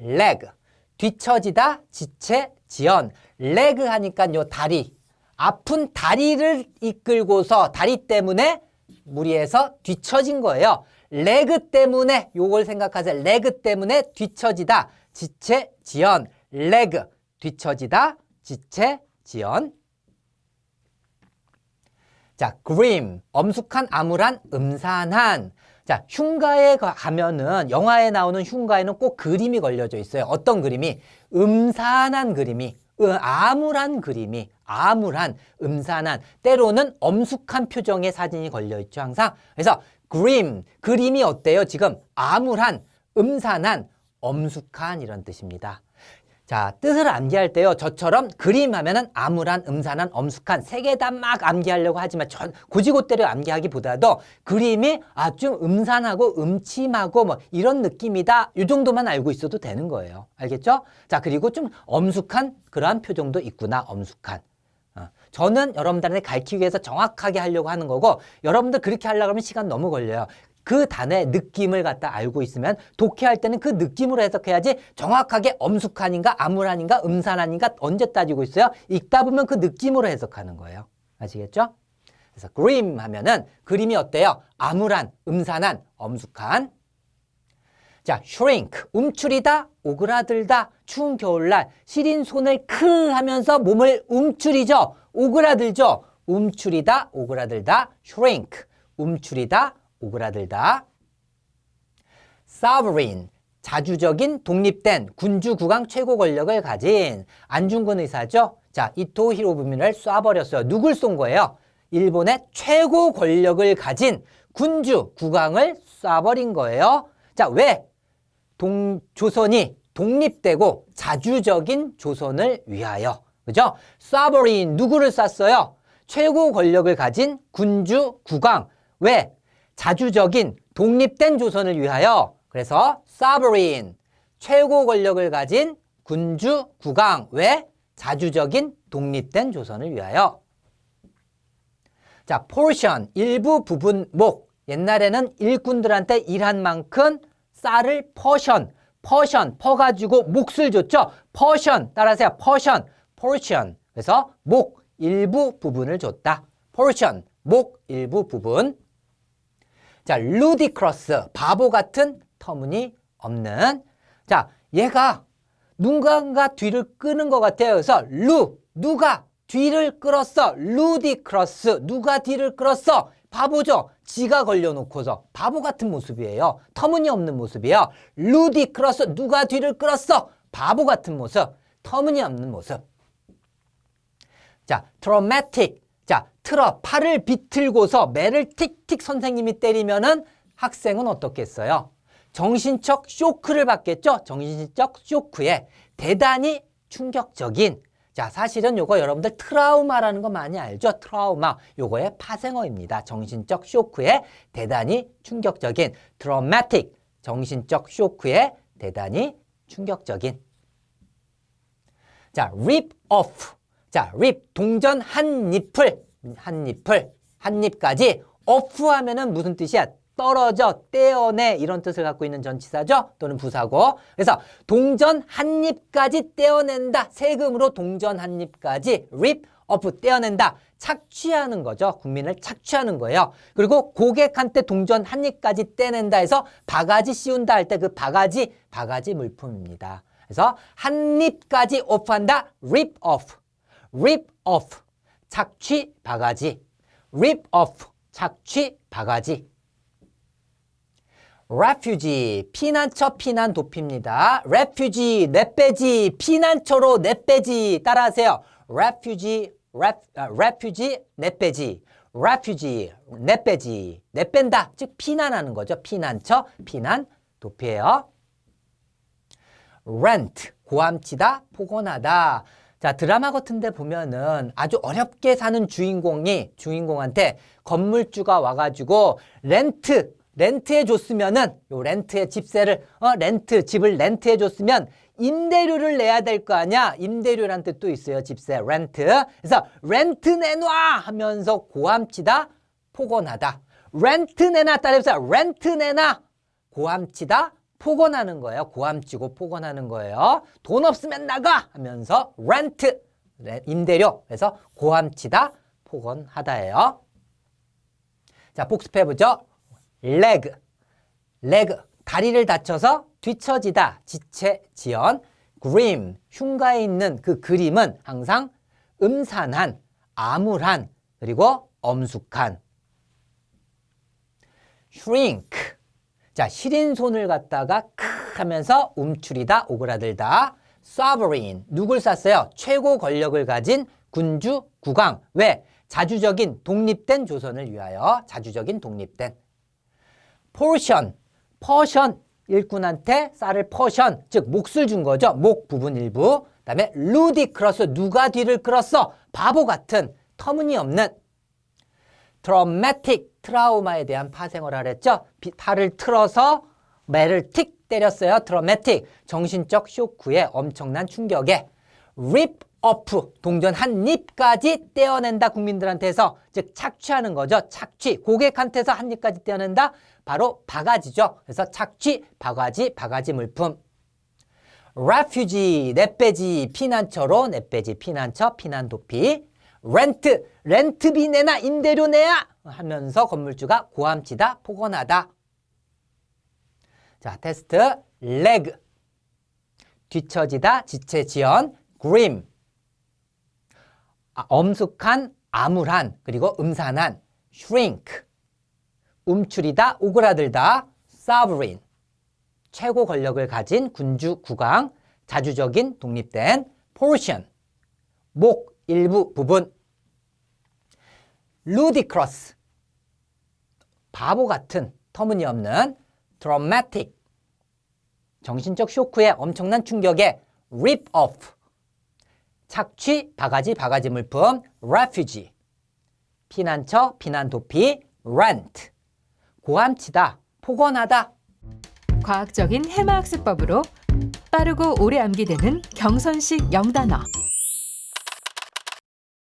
leg. 뒤처지다, 지체, 지연. leg 하니까 요 다리. 아픈 다리를 이끌고서 다리 때문에 무리해서 뒤처진 거예요. 레그 때문에 요걸 생각하세요. 레그 때문에 뒤처지다. 지체, 지연. 레그. 뒤처지다. 지체, 지연. 자, grim. 엄숙한, 암울한, 음산한. 자, 흉가에 가- 가면은 영화에 나오는 흉가에는 꼭 그림이 걸려져 있어요. 어떤 그림이? 음산한 그림이. 으, 암울한 그림이. 암울한, 음산한. 때로는 엄숙한 표정의 사진이 걸려 있죠, 항상. 그래서 grim. 그림이 어때요? 지금 암울한, 음산한, 엄숙한 이런 뜻입니다. 자, 뜻을 암기할 때요. 저처럼 그림 하면은 암울한, 음산한, 엄숙한 세 개 다 막 암기하려고 하지만 전 고지고대로 암기하기보다도 그림이 아좀 음산하고 음침하고 뭐 이런 느낌이다. 이 정도만 알고 있어도 되는 거예요. 알겠죠? 자, 그리고 좀 엄숙한 그러한 표정도 있구나. 엄숙한. 어, 저는 여러분들한테 가르치기 위해서 정확하게 하려고 하는 거고 여러분들 그렇게 하려고 하면 시간 너무 걸려요. 그 단어의 느낌을 갖다 알고 있으면 독해할 때는 그 느낌으로 해석해야지 정확하게 엄숙한인가 암울한인가 음산한인가 언제 따지고 있어요? 읽다 보면 그 느낌으로 해석하는 거예요. 아시겠죠? 그래서 grim 하면은 그림이 어때요? 암울한, 음산한, 엄숙한. 자, shrink, 움츠리다, 오그라들다, 추운 겨울날 시린 손을 크 하면서 몸을 움츠리죠. 오그라들죠. 움츠리다, 오그라들다, shrink, 움츠리다, 오그라들다. sovereign, 자주적인 독립된 군주 국왕 최고 권력을 가진 안중근 의사죠. 자, 이토 히로부미를 쏴버렸어요. 누굴 쏜 거예요? 일본의 최고 권력을 가진 군주 국왕을 쏴버린 거예요. 자, 왜? 동, 조선이 독립되고 자주적인 조선을 위하여. 그죠? 쏴버린 누구를 쐈어요? 최고 권력을 가진 군주 국왕. 왜? 자주적인 독립된 조선을 위하여. 그래서 sovereign 최고 권력을 가진 군주 국왕. 왜? 자주적인 독립된 조선을 위하여. 자, portion 일부 부분 목. 옛날에는 일꾼들한테 일한 만큼 쌀을 portion, portion 퍼가지고 몫을 줬죠. portion 따라하세요. portion, portion. 그래서 목 일부 부분을 줬다. portion 목 일부 부분. 자, ludicrous 바보 같은 터무니 없는. 자, 얘가 누군가 뒤를 끄는 것 같아요. 그래서 루 누가 뒤를 끌었어. ludicrous 누가 뒤를 끌었어. 바보죠. 지가 걸려놓고서 바보 같은 모습이에요. 터무니없는 모습이에요. ludicrous 누가 뒤를 끌었어. 바보 같은 모습. 터무니없는 모습. 자, traumatic. 자, 틀어 팔을 비틀고서 매를 틱틱 선생님이 때리면은 학생은 어떻겠어요? 정신적 쇼크를 받겠죠? 정신적 쇼크에 대단히 충격적인 자, 사실은 요거 여러분들 트라우마라는 거 많이 알죠? 트라우마. 요거의 파생어입니다. 정신적 쇼크에 대단히 충격적인 traumatic. 정신적 쇼크에 대단히 충격적인 자, rip off. 자, rip 동전 한 잎을 한 잎을 한 잎까지 off 하면은 무슨 뜻이야? 떨어져, 떼어내 이런 뜻을 갖고 있는 전치사죠. 또는 부사고. 그래서 동전 한 잎까지 떼어낸다. 세금으로 동전 한 잎까지 rip off 떼어낸다. 착취하는 거죠. 국민을 착취하는 거예요. 그리고 고객한테 동전 한 잎까지 떼낸다 해서 바가지 씌운다 할 때 그 바가지 바가지 물품입니다. 그래서 한 입까지 오프한다. rip off. rip off. 착취 바가지. rip off. 착취 바가지. refugee. 피난처 피난 도피입니다. refugee. 내빼지. 피난처로 내빼지. 따라하세요. refugee. ref, 아, refugee. 내빼지. refugee. 내빼지. 내뺀다. 즉 피난하는 거죠. 피난처 피난 도피예요. rent 고함치다 포건하다 자 드라마 같은 데 보면은 아주 어렵게 사는 주인공이 주인공한테 건물주가 와가지고 렌트 렌트해 줬으면은 요 렌트의 집세를 어 렌트 집을 렌트해 줬으면 임대료를 내야 될 거 아니야? 임대료란 뜻도 있어요 집세 렌트. 그래서 렌트 내놔 하면서 고함치다 포건하다. 렌트 내놔 따라해보세요 렌트 내놔 고함치다 폭언하는 거예요. 고함 치고 폭언하는 거예요. 돈 없으면 나가 하면서 rent 네, 임대료. 그래서 고함 치다, 폭언하다예요. 자, 복습해 보죠. leg, leg, 다리를 다쳐서 뒤처지다, 지체, 지연. grim, 흉가에 있는 그 그림은 항상 음산한, 암울한, 그리고 엄숙한. shrink, 자, 시린 손을 갖다가 크 하면서 움츠리다, 오그라들다. sovereign, 누굴 쐈어요? 최고 권력을 가진 군주, 국왕. 왜? 자주적인 독립된 조선을 위하여 자주적인 독립된 portion, portion 일꾼한테 쌀을 portion 즉 몫을 준 거죠. 목 부분 일부. 그다음에 ludicrous 누가 뒤를 끌었어? 바보 같은 터무니없는 traumatic 트라우마에 대한 파생을 하랬죠. 비- 팔을 틀어서 매를 틱 때렸어요. traumatic 정신적 쇼크에 엄청난 충격에 rip off 동전 한 입까지 떼어낸다 국민들한테서 즉 착취하는 거죠. 착취 고객한테서 한 입까지 떼어낸다 바로 바가지죠. 그래서 착취 바가지 바가지 물품 refugee 내빼지 피난처로 내빼지 피난처 피난 도피 렌트 렌트비 내나 임대료 내야 하면서 건물주가 고함치다 폭언하다. 자 테스트. leg. 뒤처지다 지체 지연. grim. 아, 엄숙한 암울한 그리고 음산한. shrink. 움츠리다 오그라들다. sovereign. 최고 권력을 가진 군주 국왕. 자주적인 독립된. portion. 목 일부 부분. ludicrous 바보 같은 터무니없는 dramatic 정신적 쇼크에 엄청난 충격에 rip off 착취 바가지 바가지 물품 refugee. 피난처 피난 도피 rent. 고함치다 폭언하다. 과학적인 해마 학습법으로 빠르고 오래 암기되는 경선식 영단어